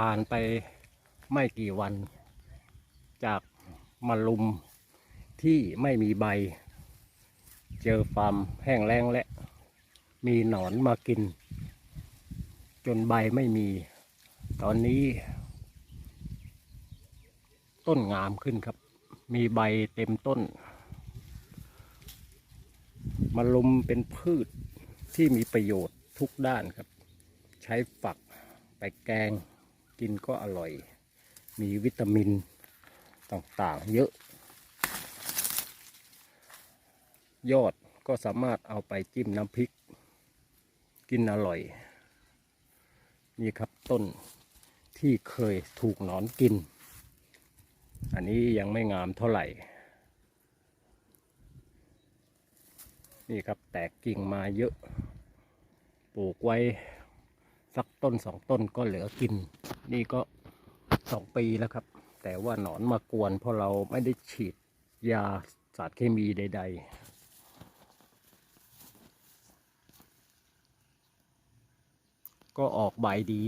ผ่านไปไม่กี่วัน จากมาลุมที่ไม่มีใบ เจอฟาร์มแห้งแล้งและ มีหนอนมากิน จนใบไม่มี ตอนนี้ ต้นงามขึ้นครับ มีใบเต็มต้นมะลุมเป็นพืชที่มีประโยชน์ทุกด้านครับ ใช้ฝักไปแกง กินก็อร่อย มีวิตามินต่างๆ เยอะ ยอดก็สามารถเอาไปจิ้มน้ำพริก กินอร่อย นี่ครับต้นที่เคยถูกหนอนกิน อันนี้ยังไม่งามเท่าไหร่ นี่ครับแตกกิ่งมาเยอะ ปลูกไว้สักต้นสองต้นก็เหลือกิน นี่ก็สองปีแล้วครับ แต่ว่าหนอนมากวน เพราะเราไม่ได้ฉีดยาสารเคมีใด ๆก็ออกใบดี